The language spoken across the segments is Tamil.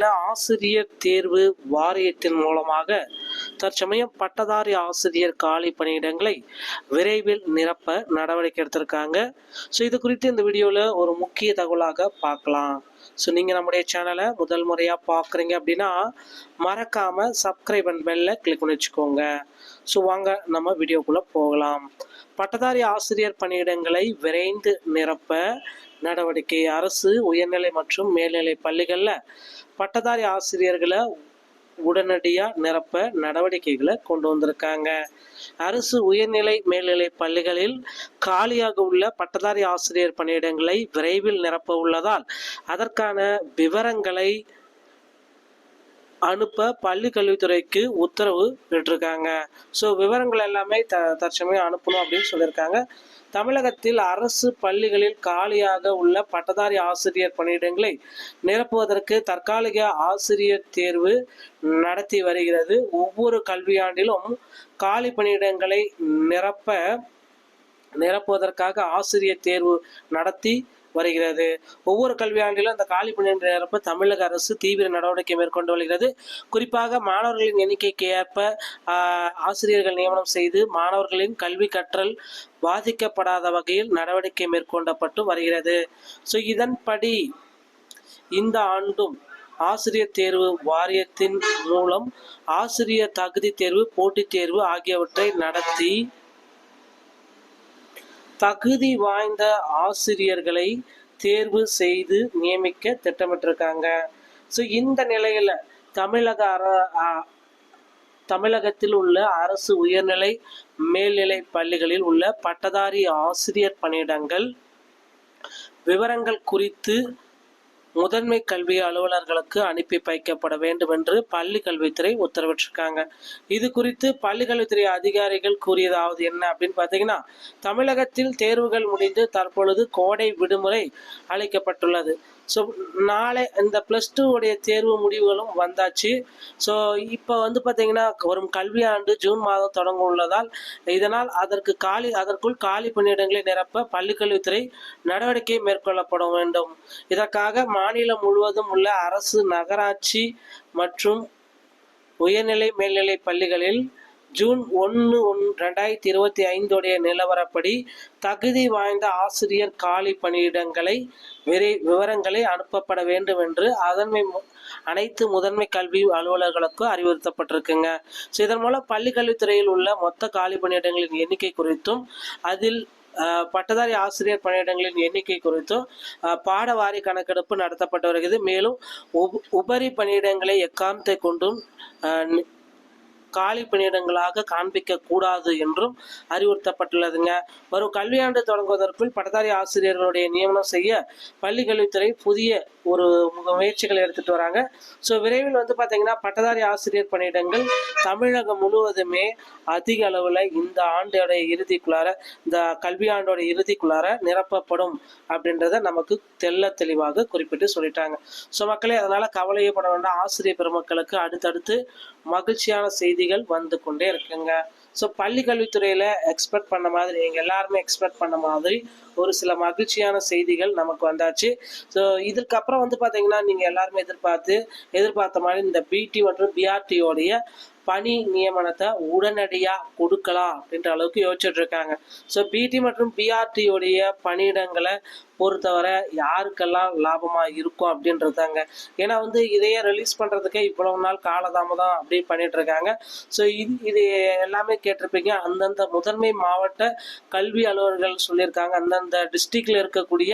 ஆசிரியர் தேர்வு வாரியத்தின் மூலமாக தற்சமயம் பட்டதாரி ஆசிரியர் காலி பணியிடங்களை விரைவில் நிரப்ப நடவடிக்கை எடுத்திருக்காங்க. ஸோ இது குறித்து இந்த வீடியோவில் ஒரு முக்கிய தகவலாக பார்க்கலாம். ஸோ நீங்கள் நம்முடைய சேனலை முதல் முறையாக பார்க்குறீங்க அப்படின்னா மறக்காமல் சப்ஸ்கிரைப் அண்ட் பெல்ல கிளிக் பண்ணி வச்சுக்கோங்க. ஸோ வாங்க நம்ம வீடியோக்குள்ளே போகலாம். பட்டதாரி ஆசிரியர் பணியிடங்களை விரைந்து நிரப்ப நடவடிக்கை. அரசு உயர்நிலை மற்றும் மேல்நிலை பள்ளிகளில் பட்டதாரி ஆசிரியர்களை உடனடியாக நிரப்ப நடவடிக்கைகளை கொண்டு வந்திருக்காங்க. அரசு உயர்நிலை மேல்நிலை பள்ளிகளில் காலியாக உள்ள பட்டதாரி ஆசிரியர் பணியிடங்களை விரைவில் நிரப்ப உள்ளதால் அதற்கான விவரங்களை அனுப்ப பள்ளி கல்வித்துறைக்கு உத்தரவு விட்டுருக்காங்க ஸோ விவரங்கள் எல்லாமே த தற்சமயம் அனுப்பணும் அப்படின்னு சொல்லியிருக்காங்க. தமிழகத்தில் அரசு பள்ளிகளில் காலியாக உள்ள பட்டதாரி ஆசிரியர் பணியிடங்களை நிரப்புவதற்கு தற்காலிக ஆசிரியர் தேர்வு நடத்தி வருகிறது. ஒவ்வொரு கல்வியாண்டிலும் காலி பணியிடங்களை நிரப்ப நிரப்புவதற்காக ஆசிரியர் தேர்வு நடத்தி வருகிறது. ஒவ்வொரு கல்வியாண்டிலும் அந்த காலி பணியிட நிரப்ப தமிழக அரசு தீவிர நடவடிக்கை மேற்கொண்டு வருகிறது. குறிப்பாக மாணவர்களின் எண்ணிக்கைக்கு ஏற்ப ஆசிரியர்கள் நியமனம் செய்து மாணவர்களின் கல்வி கற்றல் பாதிக்கப்படாத வகையில் நடவடிக்கை மேற்கொள்ளப்பட்டு வருகிறது. ஸோ இதன்படி இந்த ஆண்டும் ஆசிரியர் தேர்வு வாரியத்தின் மூலம் ஆசிரியர் தகுதி தேர்வு போட்டித் தேர்வு ஆகியவற்றை நடத்தி தகுதி வாய்ந்த ஆசிரியர்களை தேர்வு செய்து நியமிக்க திட்டமிட்டிருக்காங்க. ஸோ இந்த நிலையில தமிழக அர தமிழகத்தில் உள்ள அரசு உயர்நிலை மேல்நிலை பள்ளிகளில் உள்ள பட்டதாரி ஆசிரியர் பணியிடங்கள் விவரங்கள் குறித்து முதன்மை கல்வி அலுவலர்களுக்கு அனுப்பி வைக்கப்பட வேண்டும் என்று பள்ளி கல்வித்துறை உத்தரவிட்டிருக்காங்க. இது குறித்து பள்ளி கல்வித்துறை அதிகாரிகள் கூறியதாவது என்ன அப்படின்னு பார்த்தீங்கன்னா தமிழகத்தில் தேர்வுகள் முடிந்து தற்பொழுது கோடை விடுமுறை அளிக்கப்பட்டுள்ளது. ஸோ நாளை இந்த ப்ளஸ் டூ உடைய தேர்வு முடிவுகளும் வந்தாச்சு. ஸோ இப்போ வந்து பார்த்தீங்கன்னா வரும் கல்வியாண்டு ஜூன் மாதம் தொடங்க உள்ளதால் இதனால் அதற்கு காலி அதற்குள் காலி பணியிடங்களை நிரப்ப பள்ளிக்கல்வித்துறை நடவடிக்கை மேற்கொள்ளப்பட வேண்டும். இதற்காக மாநிலம் முழுவதும் உள்ள அரசு நகராட்சி மற்றும் உயர்நிலை மேல்நிலை பள்ளிகளில் ஜூன் ஒன்று ஒன் ரெண்டாயிரத்தி இருபத்தி ஐந்துடைய நிலவரப்படி தகுதி வாய்ந்த ஆசிரியர் காலி பணியிடங்களை விரை விவரங்களை அனுப்பப்பட வேண்டும் என்று அதன்மை மு- அனைத்து முதன்மை கல்வி அலுவலர்களுக்கும் அறிவுறுத்தப்பட்டிருக்குங்க. ஸோ இதன் மூலம் பள்ளிக்கல்வித்துறையில் உள்ள மொத்த காலி பணியிடங்களின் எண்ணிக்கை குறித்தும் அதில் பட்டதாரி ஆசிரியர் பணியிடங்களின் எண்ணிக்கை குறித்தும் பாடவாரி கணக்கெடுப்பு நடத்தப்பட்டு வருகிறது. மேலும் உப- உபரி பணியிடங்களை எக்காரணத்தை கொண்டும் காலி பணியிடங்களாக காண்பிக்க கூடாது என்றும் அறிவுறுத்தப்பட்டுள்ளதுங்க. வரும் கல்வியாண்டு தொடங்குவதற்குள் பட்டதாரி ஆசிரியர்களுடைய நியமனம் செய்ய பள்ளிக்கல்வித்துறை புதிய ஒரு முக- எடுத்துட்டு வராங்க. ஸோ விரைவில் வந்து பார்த்தீங்கன்னா பட்டதாரி ஆசிரியர் பணியிடங்கள் தமிழகம் முழுவதுமே அதிக அளவில் இந்த ஆண்டோட இறுதிக்குள்ளார இந்த கல்வியாண்டோட இறுதிக்குள்ளார நிரப்பப்படும் அப்படின்றத நமக்கு தெள்ள தெளிவாக குறிப்பிட்டு சொல்லிட்டாங்க. ஸோ மக்களே அதனால கவலையே பட வேண்டாம். ஆசிரியர் பெருமக்களுக்கு அடுத்தடுத்து மகிழ்ச்சியான செய்திகள் வந்து கொண்டே இருக்குங்க. ஸோ பள்ளி கல்வித்துறையில் எக்ஸ்பெக்ட் பண்ண மாதிரி நீங்கள் எல்லாருமே எக்ஸ்பெக்ட் பண்ண மாதிரி ஒரு சில மகிழ்ச்சியான செய்திகள் நமக்கு வந்தாச்சு. ஸோ இதுக்கப்புறம் வந்து பார்த்தீங்கன்னா நீங்கள் எல்லாருமே எதிர்பார்த்து எதிர்பார்த்த மாதிரி இந்த பிடி மற்றும் பிஆர்டியோடைய பணி நியமனத்தை உடனடியாக கொடுக்கலாம் அப்படின்ற அளவுக்கு யோசிச்சுட்டு இருக்காங்க ஸோ பிடி மற்றும் பிஆர்டியோடைய பணியிடங்களை பொறுத்தவரை யாருக்கெல்லாம் லாபமாக இருக்கும் அப்படின்றதாங்க ஏன்னா வந்து இதையே ரிலீஸ் பண்ணுறதுக்கே இவ்வளவு நாள் காலதாமதம் அப்படி பண்ணிட்டு இருக்காங்க ஸோ இது இது எல்லாமே கேட்டிருப்பீங்க. அந்தந்த முதன்மை மாவட்ட கல்வி அலுவலர்கள் சொல்லியிருக்காங்க. அந்தந்த டிஸ்ட்ரிக்ட்ல இருக்கக்கூடிய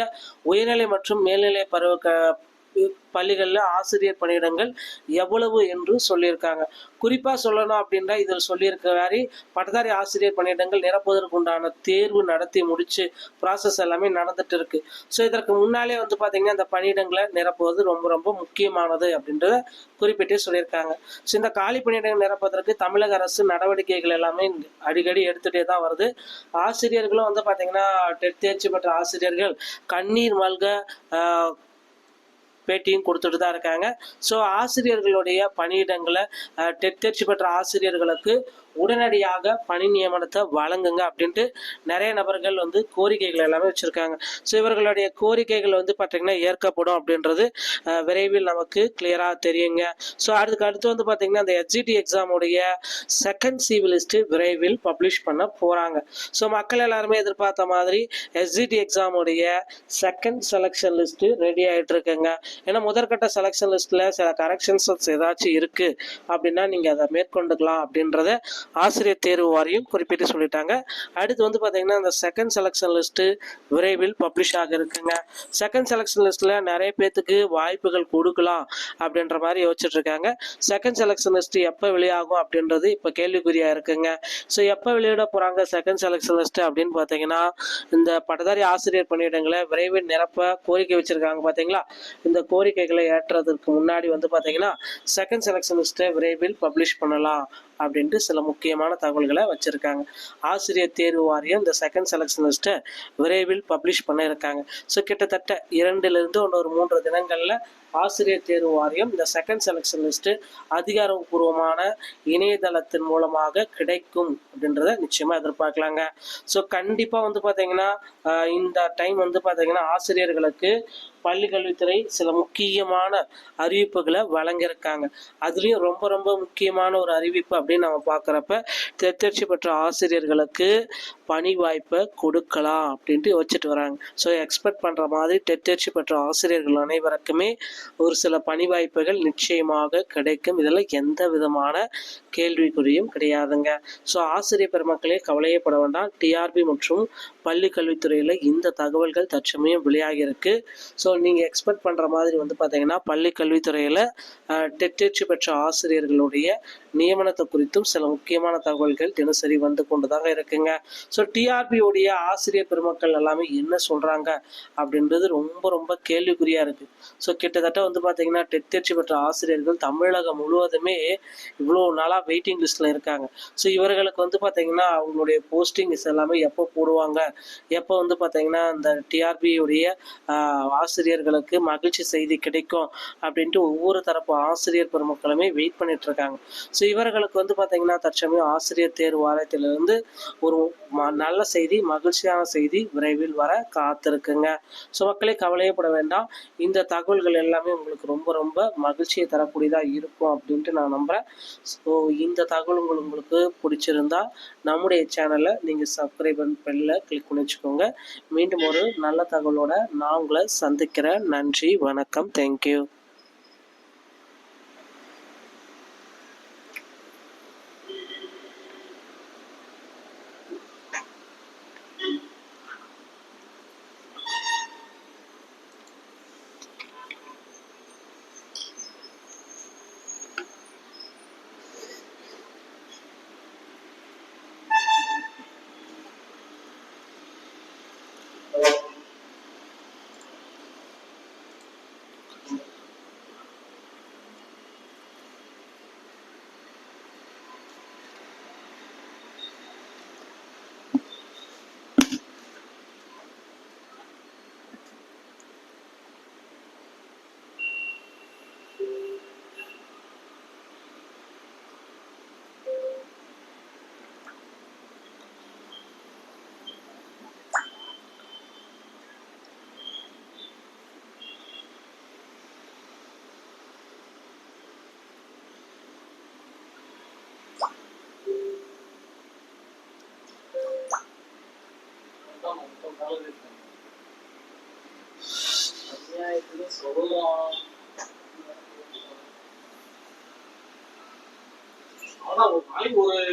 உயர்நிலை மற்றும் மேல்நிலை பருவ பள்ளிகளில் ஆசிரியர் பணியிடங்கள் எவ்வளவு என்று சொல்லியிருக்காங்க. குறிப்பாக சொல்லணும் அப்படின்னா இதில் சொல்லியிருக்க மாதிரி பட்டதாரி ஆசிரியர் பணியிடங்கள் நிரப்புவதற்கு உண்டான தேர்வு நடத்தி முடிச்சு ப்ராசஸ் எல்லாமே நடந்துட்டு இருக்கு. ஸோ இதற்கு முன்னாலே வந்து பார்த்தீங்கன்னா இந்த பணியிடங்களை நிரப்புவது ரொம்ப ரொம்ப முக்கியமானது அப்படின்றத குறிப்பிட்டு சொல்லியிருக்காங்க. ஸோ இந்த காலி பணியிடங்கள் நிரப்புவதற்கு தமிழக அரசு நடவடிக்கைகள் எல்லாமே அடிக்கடி எடுத்துகிட்டே தான் வருது. ஆசிரியர்களும் வந்து பார்த்தீங்கன்னா டெட் தேர்ச்சி பெற்ற ஆசிரியர்கள் கண்ணீர் மல்க பேட்டியும் கொடுத்துட்டு தான் இருக்காங்க. ஸோ ஆசிரியர்களுடைய பணியிடங்களை தேர்ச்சி பெற்ற ஆசிரியர்களுக்கு உடனடியாக பணி நியமனத்தை வழங்குங்க அப்படின்ட்டு நிறைய நபர்கள் வந்து கோரிக்கைகள் எல்லாமே வச்சுருக்காங்க. ஸோ இவர்களுடைய கோரிக்கைகள் வந்து பார்த்தீங்கன்னா ஏற்கப்படும் அப்படின்றது விரைவில் நமக்கு கிளியராக தெரியுங்க. ஸோ அதுக்கு அடுத்து வந்து பார்த்திங்கன்னா அந்த எஸ்ஜிடி எக்ஸாமுடைய செகண்ட் சிவிலிஸ்ட்டு விரைவில் பப்ளிஷ் பண்ண போகிறாங்க ஸோ மக்கள் எல்லாருமே எதிர்பார்த்த மாதிரி எஸ்ஜிடி எக்ஸாமுடைய செகண்ட் செலெக்ஷன் லிஸ்ட்டு ரெடி ஆகிட்டு இருக்குங்க. ஏன்னா முதற்கட்ட செலெக்ஷன் லிஸ்ட்டில் சில கரெக்ஷன்ஸ் ஏதாச்சும் இருக்குது அப்படின்னா நீங்கள் அதை மேற்கொண்டுக்கலாம் அப்படின்றத ஆசிரியர் தேர்வு வாரியம் குறிப்பிட்டு சொல்லிட்டாங்க. அடுத்து வந்து பார்த்தீங்கன்னா இந்த செகண்ட் செலெக்ஷன் லிஸ்ட்டு விரைவில் பப்ளிஷ் ஆக இருக்குங்க செகண்ட் செலெக்ஷன் லிஸ்ட்டில் நிறைய பேர்த்துக்கு வாய்ப்புகள் கொடுக்கலாம் அப்படின்ற மாதிரி யோசிச்சுட்டு இருக்காங்க செகண்ட் செலெக்ஷன் லிஸ்ட்டு எப்போ வெளியாகும் அப்படின்றது இப்போ கேள்விக்குறியா இருக்குங்க. ஸோ எப்போ வெளியிட போறாங்க செகண்ட் செலெக்ஷன் லிஸ்ட்டு அப்படின்னு பார்த்தீங்கன்னா இந்த பட்டதாரி ஆசிரியர் பணியிடங்களை விரைவில் நிரப்ப கோரிக்கை வச்சிருக்காங்க பார்த்தீங்களா இந்த கோரிக்கைகளை ஏற்றுறதுக்கு முன்னாடி வந்து பார்த்தீங்கன்னா செகண்ட் செலெக்ஷன் லிஸ்ட்டை விரைவில் பப்ளிஷ் பண்ணலாம் அப்படின்ட்டு சில முக்கியமான தகவல்களை வச்சுருக்காங்க. ஆசிரியர் தேர்வு வாரியம் இந்த செகண்ட் செலெக்ஷன் லிஸ்ட்டை விரைவில் பப்ளிஷ் பண்ணியிருக்காங்க. ஸோ கிட்டத்தட்ட இரண்டிலிருந்து ஒரு மூன்று தினங்களில் ஆசிரியர் தேர்வு வாரியம் இந்த செகண்ட் செலெக்ஷன் லிஸ்ட்டு அதிகாரப்பூர்வமான இணையதளத்தின் மூலமாக கிடைக்கும் அப்படின்றத நிச்சயமாக எதிர்பார்க்கலாங்க. ஸோ கண்டிப்பாக வந்து பார்த்தீங்கன்னா இந்த டைம் வந்து பார்த்தீங்கன்னா ஆசிரியர்களுக்கு பள்ளிக்கல்வித்துறை சில முக்கியமான அறிவிப்புகளை வழங்கியிருக்காங்க. அதுலேயும் ரொம்ப ரொம்ப முக்கியமான ஒரு அறிவிப்பு அப்படின்னு நம்ம பார்க்குறப்ப தேர்ச்சி பெற்ற ஆசிரியர்களுக்கு பணி வாய்ப்பை கொடுக்கலாம் அப்படின்ட்டு யோசிச்சுட்டு வராங்க. ஸோ எக்ஸ்பெக்ட் பண்ணுற மாதிரி தேர்ச்சி பெற்ற ஆசிரியர்கள் அனைவருக்குமே ஒரு சில பணி வாய்ப்புகள் நிச்சயமாக கிடைக்கும். இதில் எந்த விதமான கேள்விக்குறியும் கிடையாதுங்க. ஸோ ஆசிரியர் பெருமக்களே கவலையப்பட வேண்டாம். டிஆர்பி மற்றும் பள்ளி கல்வித்துறையில் இந்த தகவல்கள் தற்சமயம் வெளியாகியிருக்கு. ஸோ நீங்கள் எக்ஸ்பெக்ட் பண்ணுற மாதிரி வந்து பார்த்தீங்கன்னா பள்ளி கல்வித்துறையில் டெட்டேர்ச்சி பெற்ற ஆசிரியர்களுடைய நியமனத்தை குறித்தும் சில முக்கியமான தகவல்கள் தினசரி வந்து கொண்டுதாக இருக்குங்க. ஸோ டிஆர்பியோடைய ஆசிரியர் பெருமக்கள் எல்லாமே என்ன சொல்கிறாங்க அப்படின்றது ரொம்ப ரொம்ப கேள்விக்குறியாக இருக்குது ஸோ கிட்டத்தட்ட வந்து பார்த்தீங்கன்னா டெட் தேர்ச்சி பெற்ற ஆசிரியர்கள் தமிழகம் முழுவதுமே இவ்வளோ நாளாக வெயிட்டிங் லிஸ்ட்டில் இருக்காங்க. ஸோ இவர்களுக்கு வந்து பார்த்தீங்கன்னா அவங்களுடைய போஸ்டிங்ஸ் எல்லாமே எப்போ போடுவாங்க? எப்போ வந்து பார்த்தீங்கன்னா இந்த டிஆர்பியுடைய ஆசிரியர்களுக்கு மகிழ்ச்சி செய்தி கிடைக்கும் அப்படின்ட்டு ஒவ்வொரு தரப்பு ஆசிரியர் பெருமக்களுமே வெயிட் பண்ணிட்டு இருக்காங்க. ஸோ இவர்களுக்கு வந்து பார்த்தீங்கன்னா தற்சமயம் ஆசிரியர் தேர்வு வாரியத்திலிருந்து ஒரு ம- நல்ல செய்தி மகிழ்ச்சியான செய்தி விரைவில் வர காத்திருக்குங்க. ஸோ மக்களே கவலையப்பட வேண்டாம். இந்த தகவல்கள் எல்லாமே உங்களுக்கு ரொம்ப ரொம்ப மகிழ்ச்சியை தரக்கூடியதாக இருக்கும் அப்படின்ட்டு நான் நம்புகிறேன் ஸோ இந்த தகவல் உங்களுக்கு பிடிச்சிருந்தா நம்முடைய சேனலை நீங்கள் சப்ஸ்கிரைப் பெல்ல கிளிக் பண்ணி வச்சுக்கோங்க. மீண்டும் ஒரு நல்ல தகவலோட நான் உங்களை சந்திக்கிறேன். நன்றி வணக்கம். தேங்க்யூ ஆனா ஒரு நாளைக்கு ஒரு ஒரு ரெண்டு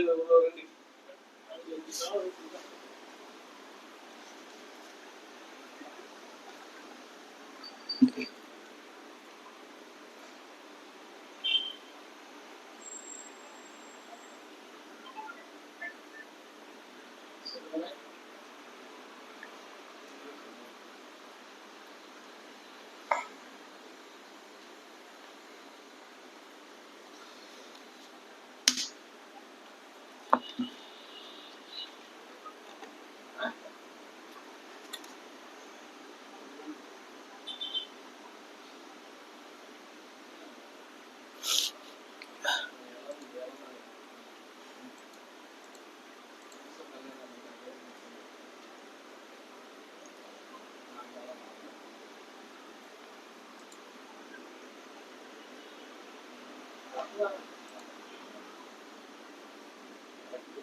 கரெக்ட்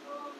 தான்